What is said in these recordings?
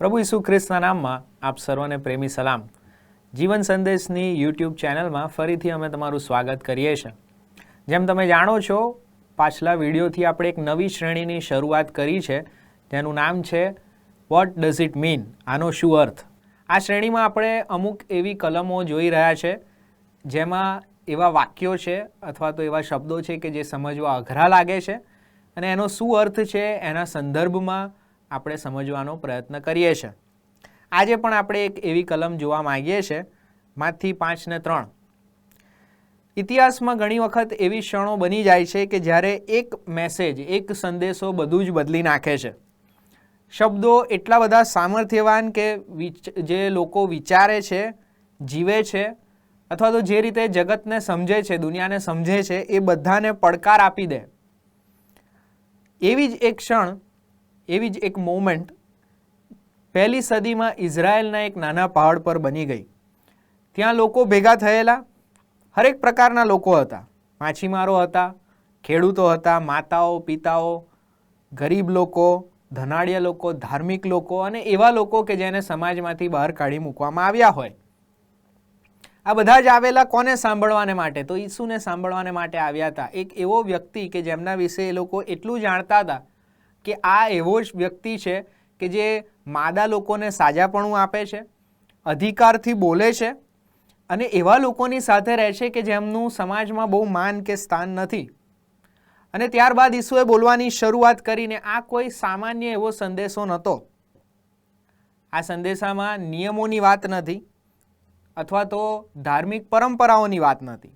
પ્રભુ ઈસુ ખ્રિસ્તના નામમાં આપ સર્વને પ્રેમી સલામ. જીવન સંદેશની યુટ્યુબ ચેનલમાં ફરીથી અમે તમારું સ્વાગત કરીએ છીએ. જેમ તમે જાણો છો, પાછલા વિડીયોથી આપણે એક નવી શ્રેણીની શરૂઆત કરી છે. તેનું નામ છે વોટ ડઝ ઇટ મીન આનો શું અર્થ? આ શ્રેણીમાં આપણે અમુક એવી કલમો જોઈ રહ્યા છે, જેમાં એવા વાક્યો છે અથવા તો એવા શબ્દો છે કે જે સમજવા અઘરા લાગે છે. અને એનો શું અર્થ છે, એના સંદર્ભમાં આપણે સમજવાનો પ્રયત્ન કરીએ છીએ. આજે પણ આપણે એક એવી કલમ જોવા માંગીએ છીએ, માંથી પાંચ ને ત્રણ. ઇતિહાસમાં ઘણી વખત એવી ક્ષણો બની જાય છે કે જ્યારે એક મેસેજ એક સંદેશો બધું જ બદલી નાખે છે. શબ્દો એટલા બધા સામર્થ્યવાન કે જે લોકો વિચારે છે, જીવે છે, અથવા તો જે રીતે જગતને સમજે છે, દુનિયાને સમજે છે, એ બધાને પડકાર આપી દે. એવી જ એક ક્ષણ એવી જ એક મોમેન્ટ પહેલી સદીમાં ઇઝરાયલના એક નાના પહાડ પર બની ગઈ. ત્યાં લોકો ભેગા થયેલા, હરેક પ્રકારના લોકો હતા. માછીમારો હતા, ખેડૂતો હતા, માતાઓ, પિતાઓ, ગરીબ લોકો, ધનાઢ્ય લોકો, ધાર્મિક લોકો અને એવા લોકો કે જેને સમાજમાંથી બહાર કાઢી મૂકવામાં આવ્યા હોય. આ બધા જ આવેલા કોને સાંભળવાને માટે? તો ઈસુને સાંભળવાને માટે આવ્યા હતા. એક એવો વ્યક્તિ કે જેમના વિશે એ લોકો એટલું જાણતા હતા કે આ એવો જ વ્યક્તિ છે કે જે માદા લોકોને સાજાપણું આપે છે, અધિકારથી બોલે છે અને એવા લોકોની સાથે રહે છે કે જેમનું સમાજમાં બહુ માન કે સ્થાન નથી. અને ત્યારબાદ ઈસુએ બોલવાની શરૂઆત કરીને આ કોઈ સામાન્ય એવો સંદેશો નહોતો. આ સંદેશામાં નિયમોની વાત નથી અથવા તો ધાર્મિક પરંપરાઓની વાત નથી.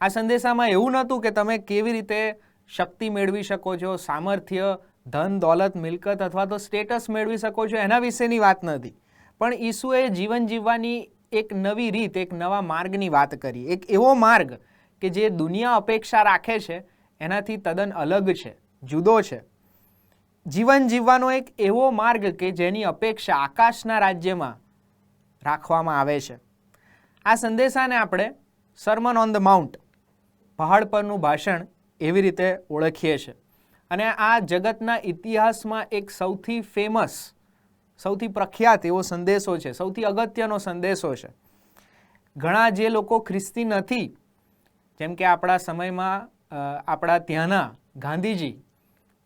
આ સંદેશામાં એવું નહોતું કે તમે કેવી રીતે શક્તિ મેળવી શકો છો, સામર્થ્ય ધન દોલત મિલકત અથવા તો સ્ટેટસ મેળવી શકો છો, એના વિશેની વાત નથી. પણ ઈસુએ જીવન જીવવાની એક નવી રીત, એક નવા માર્ગની વાત કરી. એક એવો માર્ગ કે જે દુનિયા અપેક્ષા રાખે છે, એનાથી તદ્દન અલગ છે, જુદો છે. જીવન જીવવાનો એક એવો માર્ગ કે જેની અપેક્ષા આકાશના રાજ્યમાં રાખવામાં આવે છે. આ સંદેશાને આપણે સરમન ઓન ધ માઉન્ટ પહાડ પરનું ભાષણ એવી રીતે ઓળખીએ છીએ. અને આ જગતના ઇતિહાસમાં એક સૌથી ફેમસ સૌથી પ્રખ્યાત એવો સંદેશો છે, સૌથી અગત્યનો સંદેશો છે. ઘણા જે લોકો ખ્રિસ્તી નથી, જેમ કે આપણા સમયમાં આપણા ત્યાંના ગાંધીજી,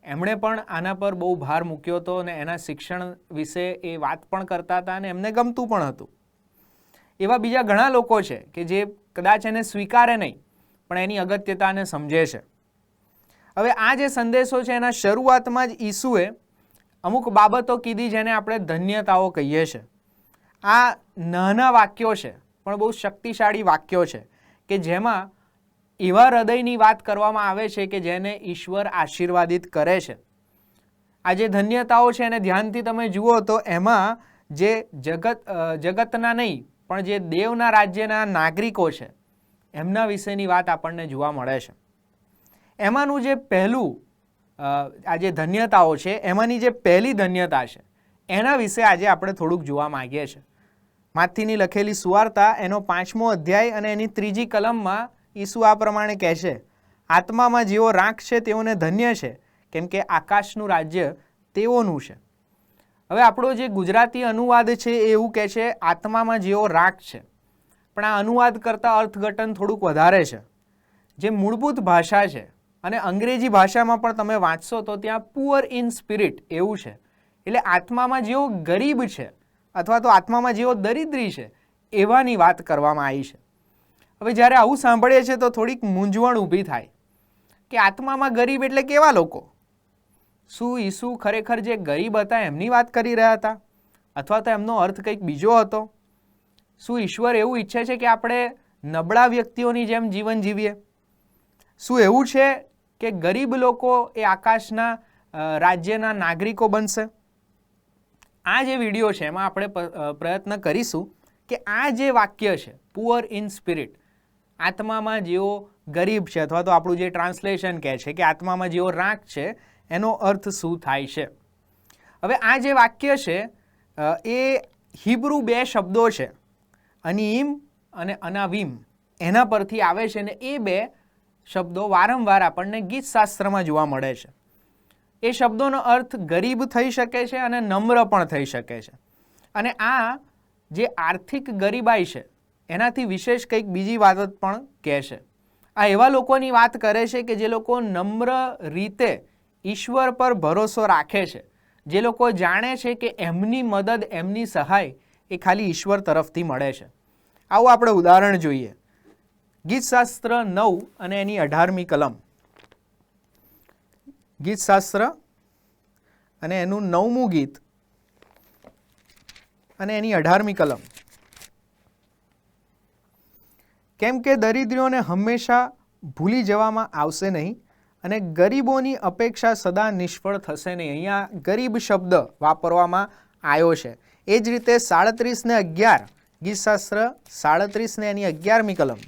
એમણે પણ આના પર બહુ ભાર મૂક્યો હતો અને એના શિક્ષણ વિશે એ વાત પણ કરતા હતા અને એમને ગમતું પણ હતું. એવા બીજા ઘણા લોકો છે કે જે કદાચ એને સ્વીકારે નહીં, પણ એની અગત્યતાને સમજે છે. હવે આ જે સંદેશો છે એના શરૂઆતમાં જ ઈસુએ અમુક બાબતો કીધી જેને આપણે ધન્યતાઓ કહીએ છીએ આ નાના વાક્યો છે, પણ બહુ શક્તિશાળી વાક્યો છે કે જેમાં એવા હૃદયની વાત કરવામાં આવે છે કે જેને ઈશ્વર આશીર્વાદિત કરે છે. આ જે ધન્યતાઓ છે એને ધ્યાનથી તમે જુઓ તો એમાં જે જગત જગતના નહીં, પણ જે દેવના રાજ્યના નાગરિકો છે, એમના વિશેની વાત આપણને જોવા મળે છે. એમાંનું જે પહેલું આ જે ધન્યતાઓ છે, એમાંની જે પહેલી ધન્યતા છે, એના વિશે આજે આપણે થોડુંક જોવા માગીએ છીએ. માથીની લખેલી સુવાર્તા, એનો પાંચમો અધ્યાય અને એની ત્રીજી કલમમાં ઈસુ આ પ્રમાણે કહેશે આત્મામાં જેઓ રાખ છે, તેઓને ધન્ય છે, કેમ કે આકાશનું રાજ્ય તેઓનું છે. હવે આપણો જે ગુજરાતી અનુવાદ છે, એ એવું કહે છે, આત્મામાં જેઓ રાખ છે. પણ આ અનુવાદ કરતાં અર્થઘટન થોડુંક વધારે છે. જે મૂળભૂત ભાષા છે અને અંગ્રેજી ભાષામાં પણ તમે વાંચશો તો ત્યાં પુઅર ઇન સ્પિરિટ એવું છે. એટલે આત્મામાં જેઓ ગરીબ છે અથવા તો આત્મામાં જેઓ દરિદ્રી છે, એવાની વાત કરવામાં આવી છે. હવે જ્યારે આવું સાંભળીએ છીએ તો થોડીક મૂંઝવણ ઊભી થાય. કે આત્મામાં ગરીબ એટલે કેવા લોકો? શું ઈસુ ખરેખર જે ગરીબ હતા એમની વાત કરી રહ્યા હતા? અથવા તો એમનો અર્થ કંઈક બીજો હતો? શું ઈશ્વર એવું ઈચ્છે છે કે આપણે નબળા વ્યક્તિઓની જેમ જીવન જીવીએ? શું એવું છે કે ગરીબ લોકો એ આકાશના રાજ્યના નાગરિકો બનશે? આ જે વીડિયો છે, એમાં આપણે પ્રયત્ન કરીશું કે આ જે વાક્ય છે પુઅર ઇન સ્પિરિટ આત્મામાં જેઓ ગરીબ છે, અથવા તો આપણું જે ટ્રાન્સલેશન કહે છે કે આત્મામાં જેઓ રાખ છે, એનો અર્થ શું થાય છે? હવે આ જે વાક્ય છે એ હિબ્રુ બે શબ્દો છે, અનીમ અને અનાવીમ. એના પરથી આવે છે ને એ બે શબ્દો વારંવાર આપણને ગીતશાસ્ત્રમાં જોવા મળે છે. એ શબ્દોનો અર્થ ગરીબ થઈ શકે છે અને નમ્ર પણ થઈ શકે છે. અને આ જે આર્થિક ગરીબાઈ છે, એનાથી વિશેષ કંઈક બીજી વાત પણ કહે છે. આ એવા લોકોની વાત કરે છે કે જે લોકો નમ્ર રીતે ઈશ્વર પર ભરોસો રાખે છે. જે લોકો જાણે છે કે એમની મદદ, એમની સહાય એ ખાલી ઈશ્વર તરફથી મળે છે. આવું આપણે ઉદાહરણ જોઈએ. ગીતશાસ્ત્ર નવ અને એની અઢારમી કલમ. ગીતશાસ્ત્ર અને એનું નવમું ગીત અને એની અઢારમી કલમ. કેમ કે દરિદ્રીઓને હંમેશા ભૂલી જવામાં આવશે નહીં અને ગરીબોની અપેક્ષા સદા નિષ્ફળ થશે નહીં. અહીંયા ગરીબ શબ્દ વાપરવામાં આવ્યો છે. એ જ રીતે સાડત્રીસ ને અગિયાર, ગીતશાસ્ત્ર સાડત્રીસ ને એની અગિયારમી કલમ.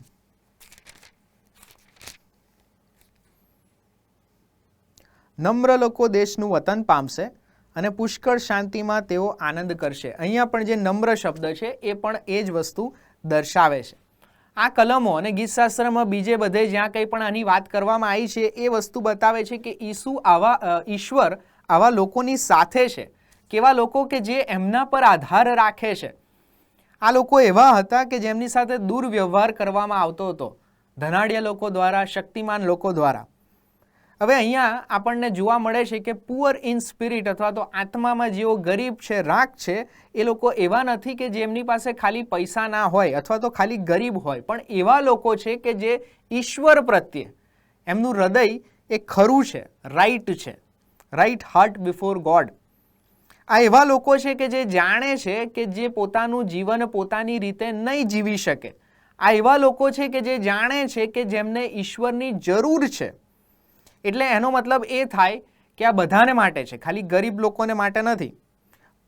નમ્ર લોકો દેશનું વતન પામશે અને પુષ્કળ શાંતિમાં તેઓ આનંદ કરશે. અહીંયા પણ જે નમ્ર શબ્દ છે, એ પણ એ જ વસ્તુ દર્શાવે છે. આ કલમો અને ગીતશાસ્ત્રમાં બીજે બધે જ્યાં કંઈ પણ આની વાત કરવામાં આવી છે, એ વસ્તુ બતાવે છે કે ઈસુ આવા ઈશ્વર આવા લોકોની સાથે છે, કેવા લોકો કે જે એમના પર આધાર રાખે છે. આ લોકો એવા હતા કે જેમની સાથે દુર્વ્યવહાર કરવામાં આવતો હતો. ધનાઢ્ય લોકો દ્વારા, શક્તિમાન લોકો દ્વારા. હવે અહીંયા આપણને જોવા મળે છે કે પુઅર ઇન સ્પિરિટ અથવા તો આત્મામાં જેઓ ગરીબ છે રાખ છે, એ લોકો એવા નથી કે જેમની પાસે ખાલી પૈસા ના હોય અથવા તો ખાલી ગરીબ હોય. પણ એવા લોકો છે કે જે ઈશ્વર પ્રત્યે એમનું હૃદય એ ખરું છે રાઈટ છે રાઈટ હાર્ટ બિફોર ગોડ આ એવા લોકો છે કે જે જાણે છે કે જે પોતાનું જીવન પોતાની રીતે નહીં જીવી શકે. આ એવા લોકો છે કે જે જાણે છે કે જેમને ઈશ્વરની જરૂર છે. એટલે એનો મતલબ એ થાય કે આ બધાને માટે છે, ખાલી ગરીબ લોકોને માટે નથી.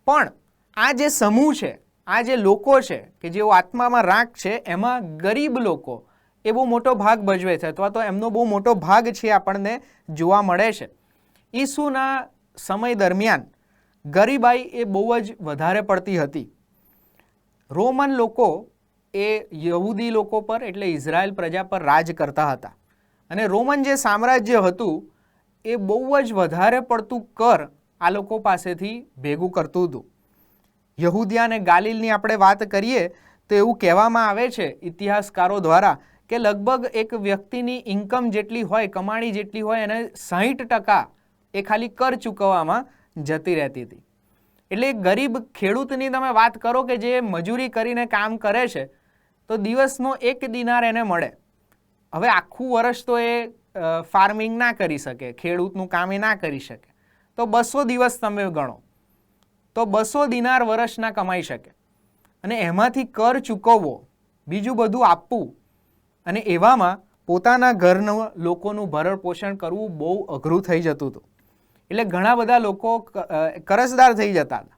પણ આ જે સમૂહ છે, આ જે લોકો છે, કે જેઓ આત્મામાં રાખ છે, એમાં ગરીબ લોકો એ બહુ મોટો ભાગ ભજવે છે, અથવા તો એમનો બહુ મોટો ભાગ છે આપણને જોવા મળે છે. ઈસુના સમય દરમિયાન ગરીબાઈ એ બહુ જ વધારે પડતી હતી. રોમન લોકો એ યહૂદી લોકો પર, એટલે ઇઝરાયલ પ્રજા પર રાજ કરતા હતા. અને રોમન જે સામ્રાજ્ય હતું, એ બહુ જ વધારે પડતું કર આ લોકો પાસેથી ભેગું કરતું હતું. યહૂદિયા અને ગાલિલની આપણે વાત કરીએ, તો એવું કહેવામાં આવે છે ઇતિહાસકારો દ્વારા કે લગભગ એક વ્યક્તિની ઇન્કમ જેટલી હોય, કમાણી જેટલી હોય, એને સાહીઠ ટકા એ ખાલી કર ચૂકવવામાં જતી રહેતી હતી. એટલે ગરીબ ખેડૂતની તમે વાત કરો કે જે મજૂરી કરીને કામ કરે છે, તો દિવસનો એક દિનાર એને મળે. હવે આખું વર્ષ તો એ ફાર્મિંગ ના કરી શકે, ખેડૂતનું કામ એ ના કરી શકે. તો બસો દિવસ તમે ગણો. તો બસો દિનાર વર્ષના કમાઈ શકે. અને એમાંથી કર ચૂકવવો, બીજું બધું આપવું. અને એવામાં પોતાના ઘરનું લોકોનું ભરણ પોષણ કરવું બહુ અઘરું થઈ જતું હતું. એટલે ઘણા બધા લોકો કરજદાર થઈ જતા હતા.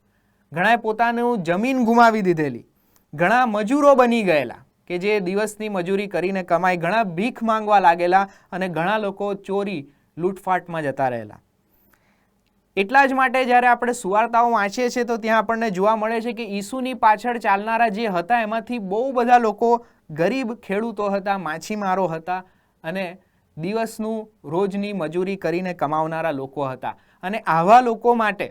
ઘણાએ પોતાનું જમીન ગુમાવી દીધેલી. ઘણા મજૂરો બની ગયેલા. કે જે દિવસની મજૂરી કરીને કમાઈ ઘણા ભીખ માંગવા લાગેલા અને ઘણા લોકો ચોરી, લૂંટફાટમાં જતા રહેલા. એટલા જ માટે જ્યારે આપણે સુવાર્તાઓ વાંચીએ છીએ તો ત્યાં આપણને જોવા મળે છે કે ઈસુની પાછળ ચાલનારા જે હતા એમાંથી બહુ બધા લોકો ગરીબ ખેડૂતો હતા, માછીમારો હતા અને દિવસનું રોજની મજૂરી કરીને કમાવનારા લોકો હતા. અને આવા લોકો માટે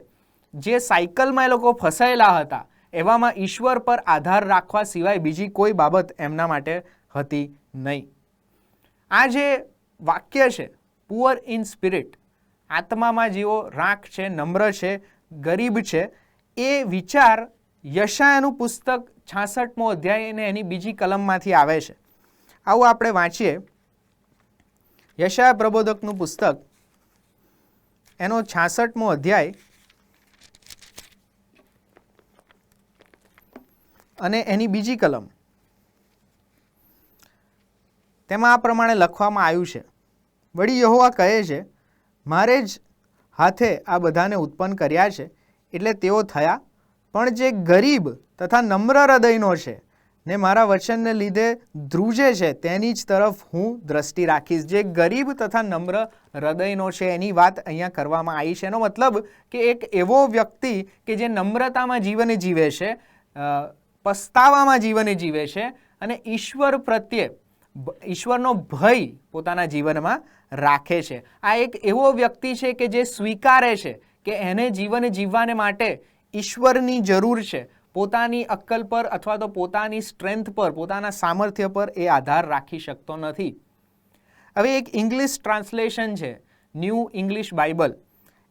જે સાયકલમાં એ લોકો ફસાયેલા હતા એવામાં ઈશ્વર પર આધાર રાખવા સિવાય બીજી કોઈ બાબત એમના માટે હતી નહીં. આ જે વાક્ય છે પુઅર ઇન સ્પિરિટ આત્મામાં જેઓ રાખ છે, નમ્ર છે, ગરીબ છે, એ વિચાર યશાયાનું પુસ્તક છાસઠમો અધ્યાય અને એની બીજી કલમમાંથી આવે છે. આવું આપણે વાંચીએ. યશાયા પ્રબોધકનું પુસ્તક, એનો છાસઠમો અધ્યાય અને એની બીજી કલમ. તેમાં આ પ્રમાણે લખવામાં આવ્યું છે. વળી યહોવા કહે છે, મારે જ હાથે આ બધાને ઉત્પન્ન કર્યા છે, એટલે તેઓ થયા. પણ જે ગરીબ તથા નમ્ર હૃદયનો છે, ને મારા વચનને લીધે ધ્રુજે છે, તેની જ તરફ હું દ્રષ્ટિ રાખીશ. જે ગરીબ તથા નમ્ર હૃદયનો છે, એની વાત અહીંયા કરવામાં આવી છે. એનો મતલબ કે એક એવો વ્યક્તિ કે જે નમ્રતામાં જીવન જીવે છે પસ્તાવામાં જીવને જીવે છે અને ઈશ્વર પ્રત્યે ઈશ્વરનો ભય પોતાના જીવનમાં રાખે છે. આ એક એવો વ્યક્તિ છે કે જે સ્વીકારે છે કે એને જીવન જીવવાને માટે ઈશ્વરની જરૂર છે. પોતાની અક્કલ પર અથવા તો પોતાની સ્ટ્રેન્થ પર, પોતાના સામર્થ્ય પર એ આધાર રાખી શકતો નથી. હવે એક ઇંગ્લિશ ટ્રાન્સલેશન છે, ન્યૂ ઇંગ્લિશ બાઇબલ.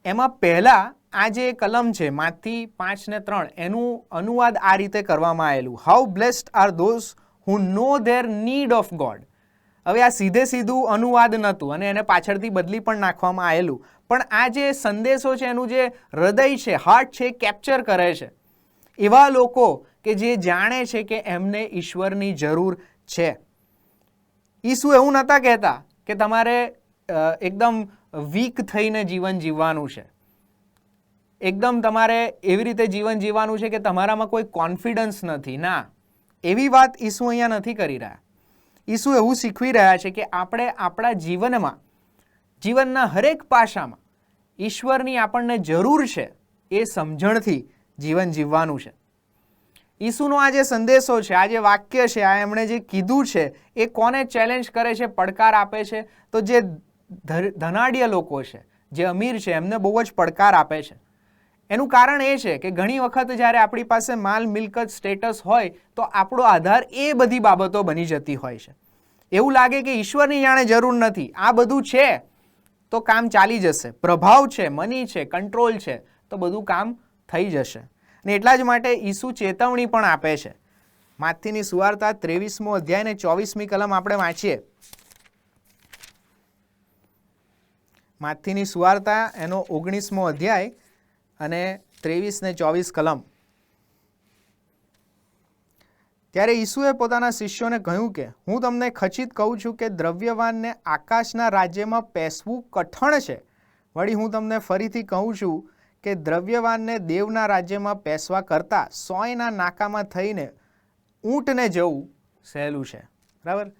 એમાં પહેલાં આ જે કલમ છે, માથી પાંચ ને ત્રણ, એનું અનુવાદ આ રીતે કરવામાં આવેલું. How blessed are those who know their need of God હવે આ સીધે સીધું અનુવાદ નહોતું અને એને પાછળથી બદલી પણ નાખવામાં આવેલું. પણ આ જે સંદેશો છે, એનું જે હૃદય છે હાર્ટ છે કેપ્ચર કરે છે. એવા લોકો કે જે જાણે છે કે એમને ઈશ્વરની જરૂર છે. ઈસુ એવું નહોતા કહેતા કે તમારે એકદમ વીક થઈને જીવન જીવવાનું છે. એકદમ તમારે એવી રીતે જીવન જીવવાનું છે કે તમારામાં કોઈ કોન્ફિડન્સ નથી. ના, એવી વાત ઈસુ અહીંયા નથી કરી રહ્યા. ઈસુ એવું શીખવી રહ્યા છે કે આપણે આપણા જીવનમાં, જીવનના હરેક પાસામાં ઈશ્વરની આપણને જરૂર છે એ સમજણથી જીવન જીવવાનું છે. ઈસુનો આ જે સંદેશો છે, આ જે વાક્ય છે, આ એમણે જે કીધું છે, એ કોને ચેલેન્જ કરે છે, પડકાર આપે છે? તો જે ધનાઢ્ય લોકો છે, જે અમીર છે, એમને બહુ જ પડકાર આપે છે. એનું કારણ એ છે કે ઘણી વખત જ્યારે આપણી પાસે માલ, મિલકત, સ્ટેટસ હોય, તો આપણો આધાર એ બધી બાબતો બની જતી હોય છે. એવું લાગે કે ઈશ્વરની જાણે જરૂર નથી. આ બધું છે, તો કામ ચાલી જશે. પ્રભાવ છે મની છે કંટ્રોલ છે, તો બધું કામ થઈ જશે. અને એટલા જ માટે ઈસુ ચેતવણી પણ આપે છે. માથીની સુવાર્તા ત્રેવીસમો અધ્યાય ને ચોવીસમી કલમ આપણે વાંચીએ. માથીની સુવાર્તા એનો ઓગણીસમો અધ્યાય અને ત્રેવીસ ને ચોવીસ કલમ. ત્યારે ઈસુએ પોતાના શિષ્યોને કહ્યું કે, હું તમને ખચિત કહું છું કે દ્રવ્યવાનને આકાશના રાજ્યમાં પેસવું કઠણ છે. વળી હું તમને ફરીથી કહું છું કે દ્રવ્યવાનને દેવના રાજ્યમાં પેસવા કરતાં સોયના નાકામાં થઈને ઊંટને જવું સહેલું છે. બરાબર?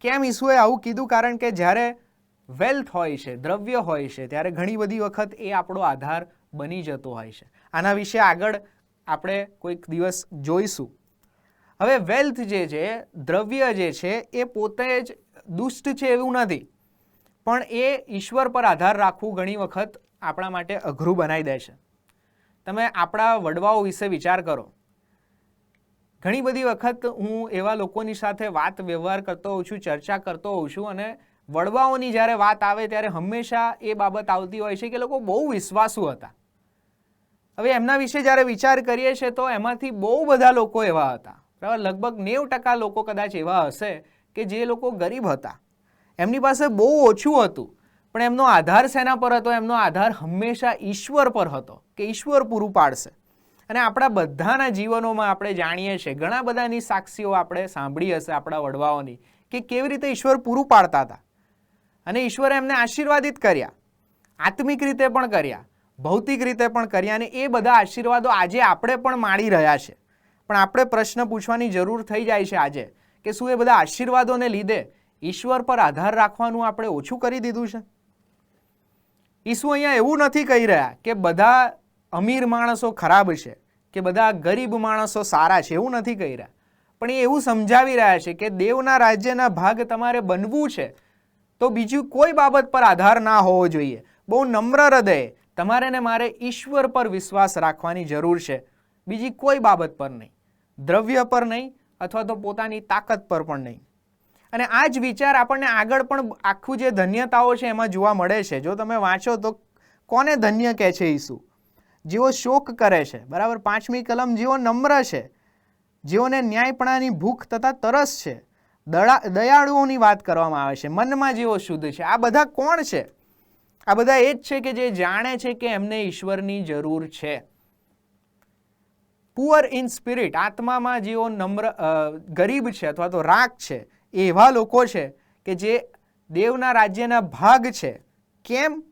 કેમ ઈસુએ આવું કીધું? કારણ કે જ્યારે વેલ્થ હોય છે, દ્રવ્ય હોય છે, ત્યારે ઘણી બધી વખત એ આપણો આધાર બની જતો હોય છે. આના વિશે આગળ આપણે કોઈક દિવસ જોઈશું. હવે વેલ્થ જે છે, દ્રવ્ય જે છે, એ પોતે જ દુષ્ટ છે એવું નથી. પણ એ ઈશ્વર પર આધાર રાખવું ઘણી વખત આપણા માટે અઘરું બનાવી દે છે. તમે આપણા વડવાઓ વિશે વિચાર કરો. ઘણી બધી વખત હું એવા લોકોની સાથે વાત, વ્યવહાર કરતો હોઉં છું, ચર્ચા કરતો હોઉં છું અને વડવાઓની જ્યારે વાત આવે ત્યારે હંમેશા એ બાબત આવતી હોય છે કે લોકો બહુ વિશ્વાસુ હતા. હવે એમના વિશે જ્યારે વિચાર કરીએ છીએ તો એમાંથી બહુ બધા લોકો એવા હતા. બરાબર? લગભગ નેવ ટકા લોકો કદાચ એવા હશે કે જે લોકો ગરીબ હતા. એમની પાસે બહુ ઓછું હતું. પણ એમનો આધાર શેના પર હતો, એમનો આધાર હંમેશા ઈશ્વર પર હતો કે ઈશ્વર પૂરું પાડશે. અને આપણા બધાના જીવનોમાં આપણે જાણીએ છીએ, ઘણા બધાની સાક્ષીઓ આપણે સાંભળી હશે આપણા વડવાઓની, કે કેવી રીતે ઈશ્વર પૂરું પાડતા હતા. અને ઈશ્વરે એમને આશીર્વાદિત કર્યા. આત્મિક રીતે પણ કર્યા. ભૌતિક રીતે પણ કર્યા અને એ બધા આશીર્વાદો આજે આપણે પણ માણી રહ્યા છે. પણ આપણે પ્રશ્ન પૂછવાની જરૂર થઈ જાય છે આજે કે શું એ બધા આશીર્વાદોને લીધે ઈશ્વર પર આધાર રાખવાનું આપણે ઓછું કરી દીધું છે? ઈસુ અહીંયા એવું નથી કહી રહ્યા કે બધા અમીર માણસો ખરાબ છે, કે બધા ગરીબ માણસો સારા છે, એવું નથી કહી રહ્યા. પણ એ એવું સમજાવી રહ્યા છે કે દેવના રાજ્યના ભાગ તમારે બનવું છે તો બીજું કોઈ બાબત પર આધાર ના હોવો જોઈએ. બહુ નમ્ર હૃદયે તમારે ને મારે ઈશ્વર પર વિશ્વાસ રાખવાની જરૂર છે. બીજી કોઈ બાબત પર નહીં. દ્રવ્ય પર નહીં અથવા તો પોતાની તાકાત પર પણ નહીં. અને આ જ વિચાર આપણને આગળ પણ આખું જે ધન્યતાઓ છે એમાં જોવા મળે છે. જો તમે વાંચો તો કોને ધન્ય કહે છે ઈસુ? જેઓ શોક કરે છે. બરાબર? પાંચમી કલમ જેઓ નમ્ર છે. જેઓને ન્યાયપણાની ભૂખ તથા તરસ છે. દયાળુઓની વાત કરવામાં આવે છે, મનમાં જેઓ શુદ્ધ છે. આ બધા કોણ છે? આ બધા એ જ છે કે જે જાણે છે કે એમને ઈશ્વરની જરૂર છે. પુઅર ઇન સ્પિરિટ, આત્મામાં જેઓ નમ્ર ગરીબ છે અથવા તો રાગ છે, એવા લોકો છે કે જે દેવના રાજ્યના ભાગ છે. કેમ?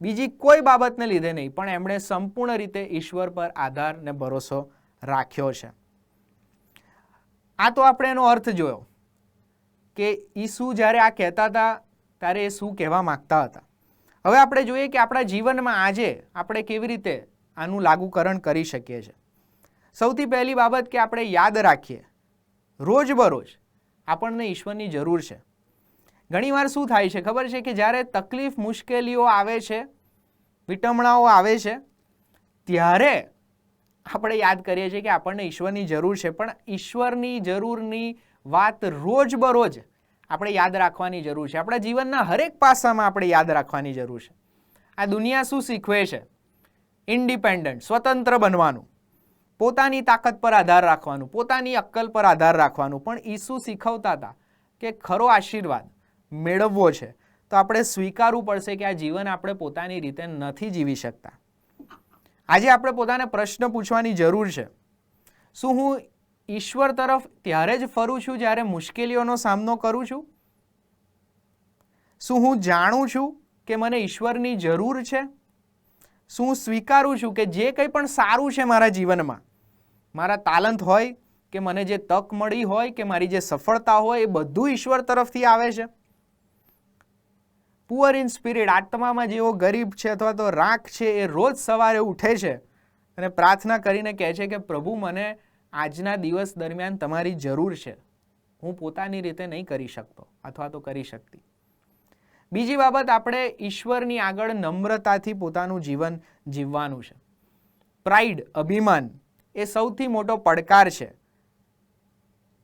બીજી કોઈ બાબતને લીધે નહીં, પણ એમણે સંપૂર્ણ રીતે ઈશ્વર પર આધાર ને ભરોસો રાખ્યો છે. આ તો આપણે એનો અર્થ જોયો. કે ઈસુ જ્યારે આ કહેતા હતા, ત્યારે એ શું કહેવા માંગતા હતા? હવે આપણે જોઈએ કે આપણા જીવનમાં આજે આપણે કેવી રીતે આનું લાગુકરણ કરી શકીએ છીએ. સૌથી પહેલી બાબત કે આપણે યાદ રાખીએ. રોજબરોજ આપણને ઈશ્વરની જરૂર છે. ઘણીવાર શું થાય છે? ખબર છે કે જ્યારે તકલીફ, મુશ્કેલીઓ આવે છે, વિટમણાઓ આવે છે, ત્યારે આપણે યાદ કરીએ છીએ કે આપણને ઈશ્વરની જરૂર છે. પણ ઈશ્વરની જરૂરની વાત રોજબરોજ આપણે યાદ રાખવાની જરૂર છે. આપણા જીવનના હરેક પાસામાં આપણે યાદ રાખવાની જરૂર છે. આ દુનિયા શું શીખવે છે? ઇન્ડિપેન્ડન્ટ સ્વતંત્ર બનવાનું. પોતાની તાકાત પર આધાર રાખવાનું, પોતાની અક્કલ પર આધાર રાખવાનું. પણ ઈસુ શીખવતા હતા કે ખરો આશીર્વાદ મેળવવો છે. તો આપણે સ્વીકારવું પડશે કે આ જીવન આપણે પોતાની રીતે નથી જીવી શકતા. આજે આપણે પોતાને પ્રશ્ન પૂછવાની જરૂર છે. શું હું ઈશ્વર તરફ ત્યારે જ ફરું છું જ્યારે મુશ્કેલીઓનો સામનો કરું છું? શું હું જાણું છું કે મને ઈશ્વરની જરૂર છે? શું સ્વીકારું છું કે જે કંઈ પણ સારું છે મારા જીવનમાં? મારા તાલંત હોય કે મને જે તક મળી હોય કે મારી જે સફળતા હોય એ બધું ઈશ્વર તરફથી આવે છે? પુઅર ઇન સ્પિરિટ આત્મામાં જેવો ગરીબ છે અથવા તો રાખ છે એ રોજ સવારે ઉઠે છે અને પ્રાર્થના કરીને કહે છે કે પ્રભુ મને આજના દિવસ દરમિયાન તમારી જરૂર છે. હું પોતાની રીતે નહીં કરી શકતો, અથવા તો કરી શકતી. બીજી બાબત, આપણે ઈશ્વરની આગળ નમ્રતાથી પોતાનું જીવન જીવવાનું છે. પ્રાઇડ, અભિમાન એ સૌથી મોટો પડકાર છે.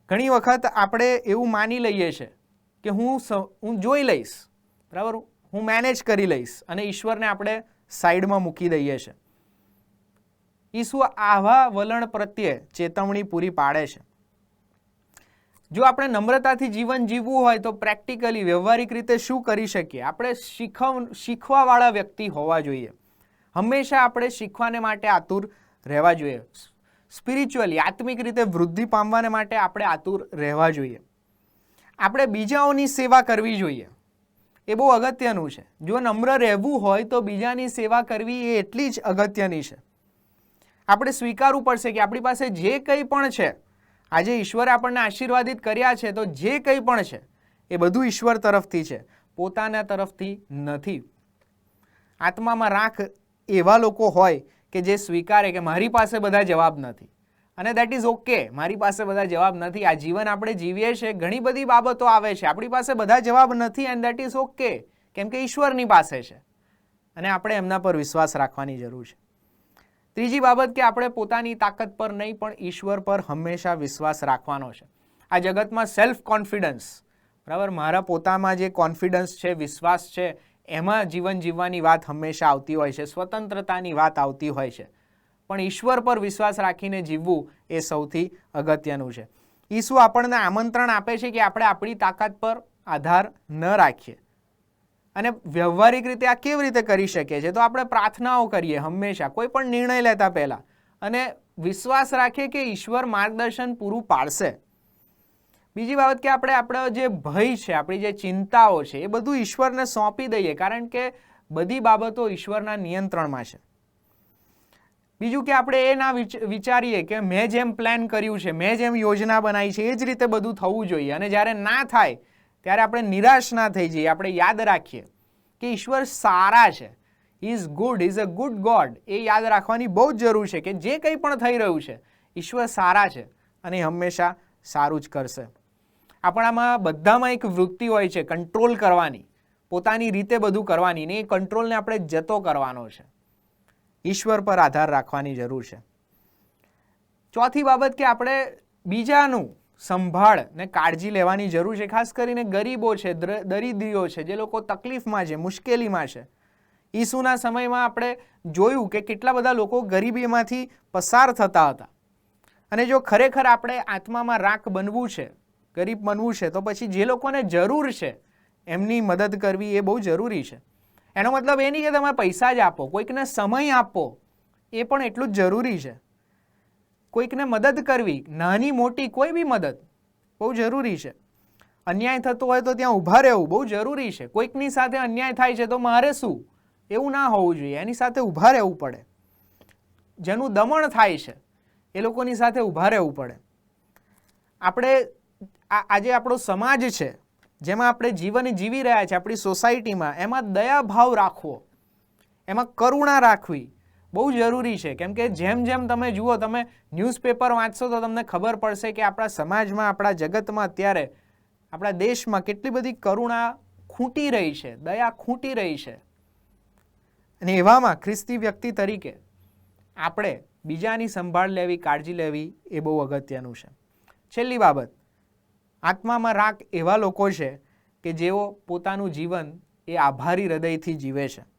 ઘણી વખત આપણે એવું માની લઈએ છીએ કે હું હું જોઈ લઈશ, બરાબર? હું મેનેજ કરી લઈશ અને ઈશ્વરને આપણે સાઈડમાં મૂકી દઈએ છીએ ઈસુ આવા વલણ પ્રત્યે ચેતવણી પૂરી પાડે છે. જો આપણે નમ્રતાથી જીવન જીવવું હોય તો પ્રેક્ટિકલી વ્યવહારિક રીતે શું કરી શકીએ? આપણે શીખવ, શીખવાવાળા વ્યક્તિ હોવા જોઈએ. હંમેશા આપણે શીખવાને માટે આતુર રહેવા જોઈએ. સ્પિરિચ્યુઅલી, આત્મિક રીતે વૃદ્ધિ પામવાને માટે આપણે આતુર રહેવા જોઈએ. આપણે બીજાઓની સેવા કરવી જોઈએ. એ બહુ અગત્યનું છે. જો નમ્ર રહેવું હોય તો બીજાની સેવા કરવી એ એટલી જ અગત્યની છે. આપણે સ્વીકારવું પડશે કે આપણી પાસે જે કંઈ પણ છે, આજે ઈશ્વરે આપણને આશીર્વાદિત કર્યા છે, તો જે કંઈ પણ છે, એ બધું ઈશ્વર તરફથી છે, પોતાના તરફથી નથી. આત્મામાં રાખ એવા લોકો હોય કે જે સ્વીકારે કે મારી પાસે બધા જવાબ નથી. અને દેટ ઇઝ ઓકે મારી પાસે બધા જવાબ નથી. આ જીવન આપણે જીવીએ છીએ, ઘણી બધી બાબતો આવે છે. આપણી પાસે બધા જવાબ નથી એન્ડ દેટ ઇઝ ઓકે કેમ કે ઈશ્વરની પાસે છે. અને આપણે એમના પર વિશ્વાસ રાખવાની જરૂર છે. ત્રીજી બાબત કે આપણે પોતાની તાકાત પર નહીં, પણ ઈશ્વર પર હંમેશા વિશ્વાસ રાખવાનો છે. આ જગતમાં સેલ્ફ કોન્ફિડન્સ બરાબર? મારા પોતામાં જે કોન્ફિડન્સ છે, વિશ્વાસ છે, એમાં જીવન જીવવાની વાત હંમેશા આવતી હોય છે, સ્વતંત્રતાની વાત આવતી હોય છે. પણ ઈશ્વર પર વિશ્વાસ રાખીને જીવવું એ સૌથી અગત્યનું છે. ઈસુ આપણને આમંત્રણ આપે છે કે આપણે આપણી તાકાત પર આધાર ન રાખીએ. અને વ્યવહારિક રીતે આ કેવી રીતે કરી શકીએ છીએ તો આપણે પ્રાર્થનાઓ કરીએ હંમેશા. કોઈ પણ નિર્ણય લેતા પહેલાં. અને વિશ્વાસ રાખીએ કે ઈશ્વર માર્ગદર્શન પૂરું પાડશે. બીજી બાબત કે આપણે આપણો જે ભય છે, આપણી જે ચિંતાઓ છે, એ બધું ઈશ્વરને સોંપી દઈએ. કારણ કે બધી બાબતો ઈશ્વરના નિયંત્રણમાં છે. બીજું કે આપણે એ ના વિચારીએ કે મેં જેમ પ્લાન કર્યું છે, મેં જેમ યોજના બનાવી છે, એ જ રીતે બધું થવું જોઈએ. અને જ્યારે ના થાય ત્યારે આપણે નિરાશ ના થઈ જઈએ. આપણે યાદ રાખીએ કે ઈશ્વર સારા છે. Is good is a good God એ યાદ રાખવાની બહુ જ જરૂર છે કે જે કંઈ પણ થઈ રહ્યું છે, ઈશ્વર સારા છે અને હંમેશા સારું જ કરશે. આપણામાં બધામાં એક વૃત્તિ હોય છે કંટ્રોલ કરવાની. પોતાની રીતે બધું કરવાની ને એ કંટ્રોલને આપણે જતો કરવાનો છે. ઈશ્વર પર આધાર રાખવાની જરૂર છે. ચોથી બાબત કે આપણે બીજાનું સંભાળ ને કાળજી લેવાની જરૂર છે. ખાસ કરીને ગરીબો છે, દર- દરિદ્રીઓ છે, જે લોકો તકલીફમાં છે, મુશ્કેલીમાં છે. ઈસુના સમયમાં આપણે જોયું કે કેટલા બધા લોકો ગરીબીમાંથી પસાર થતા હતા. અને જો ખરેખર આપણે આત્મામાં રાખ બનવું છે, ગરીબ બનવું છે, તો પછી જે લોકોને જરૂર છે, એમની મદદ કરવી એ બહુ જરૂરી છે. એનો મતલબ એ નહીં કે તમે પૈસા જ આપો, કોઈકને સમય આપો, એ પણ એટલું જ જરૂરી છે. કોઈકને મદદ કરવી, નાની મોટી કોઈ બી મદદ, બહુ જરૂરી છે. અન્યાય થતો હોય તો ત્યાં ઊભા રહેવું બહુ જરૂરી છે. કોઈકની સાથે અન્યાય થાય છે તો મારે શું? એવું ના હોવું જોઈએ. એની સાથે ઊભા રહેવું પડે. જેનું દમણ થાય છે, એ લોકોની સાથે ઊભા રહેવું પડે. આપણે આજે આપણો સમાજ છે, જેમાં આપણે જીવન જીવી રહ્યા છીએ, આપણી સોસાયટીમાં, એમાં દયાભાવ રાખવો, એમાં કરુણા રાખવી બહુ જરૂરી છે. કેમ કે જેમ જેમ તમે જુઓ, તમે ન્યૂઝપેપર વાંચશો તો તમને ખબર પડશે કે આપણા સમાજમાં, આપણા જગતમાં અત્યારે, આપણા દેશમાં કેટલી બધી કરુણા ખૂંટી રહી છે, દયા ખૂંટી રહી છે. અને એવામાં ખ્રિસ્તી વ્યક્તિ તરીકે આપણે બીજાની સંભાળ લેવી, કાળજી લેવી એ બહુ અગત્યનું છે. છેલ્લી બાબત, આત્મામાં રાખ એવા લોકો છે કે જેઓ પોતાનું જીવન એ આભારી હૃદયથી જીવે છે.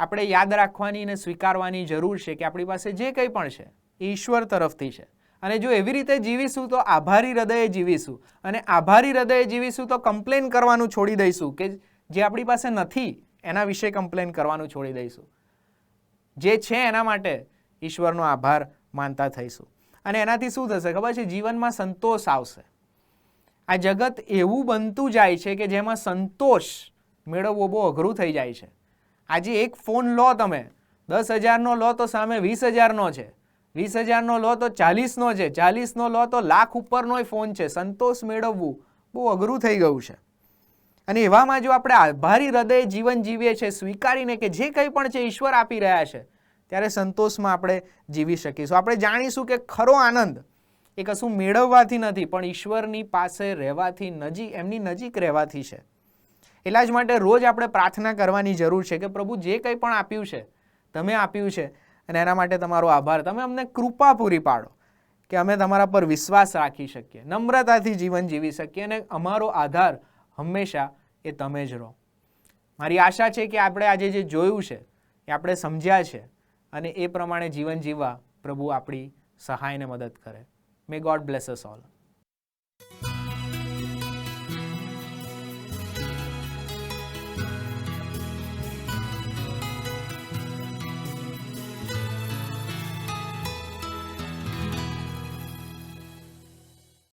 આપણે યાદ રાખવાની અને સ્વીકારવાની જરૂર છે કે આપણી પાસે જે કંઈ પણ છે એ ઈશ્વર તરફથી છે. અને જો એવી રીતે જીવીશું તો આભારી હૃદયે જીવીશું. અને આભારી હૃદયે જીવીશું તો કમ્પ્લેન કરવાનું છોડી દઈશું કે જે આપણી પાસે નથી, એના વિશે કમ્પ્લેન કરવાનું છોડી દઈશું. જે છે એના માટે ઈશ્વરનો આભાર માનતા થઈશું. અને એનાથી શું થશે ખબર છે? જીવનમાં સંતોષ આવશે. આ જગત એવું બનતું જાય છે કે જેમાં સંતોષ મેળવવો બહુ અઘરું થઈ જાય છે. આજે એક ફોન લો તમે. દસ હજારનો લો તો સામે વીસ હજારનો છે. વીસ હજારનો લો તો ચાલીસનો છે. ચાલીસનો લો તો લાખ ઉપરનોય ફોન છે. સંતોષ મેળવવું બહુ અઘરું થઈ ગયું છે. અને એવામાં જો આપણે આભારી હૃદય જીવન જીવીએ છીએ, સ્વીકારીને કે જે કંઈ પણ છે, ઈશ્વર આપી રહ્યા છે, ત્યારે સંતોષમાં આપણે જીવી શકીશું. આપણે જાણીશું કે ખરો આનંદ એ કશું મેળવવાથી નથી, પણ ઈશ્વરની પાસે રહેવાથી નજીક, એમની નજીક રહેવાથી છે. એટલા જ માટે રોજ આપણે પ્રાર્થના કરવાની જરૂર છે કે પ્રભુ જે કંઈ પણ આપ્યું છે, તમે આપ્યું છે, અને એના માટે તમારો આભાર. તમે અમને કૃપા પૂરી પાડો કે અમે તમારા પર વિશ્વાસ રાખી શકીએ, નમ્રતાથી જીવન જીવી શકીએ, અને અમારો આધાર હંમેશા એ તમે જ રહો. મારી આશા છે કે આપણે આજે જે જોયું છે, એ આપણે સમજ્યા છે, અને એ પ્રમાણે જીવન જીવવા પ્રભુ આપણી સહાયને મદદ કરે. May God bless us all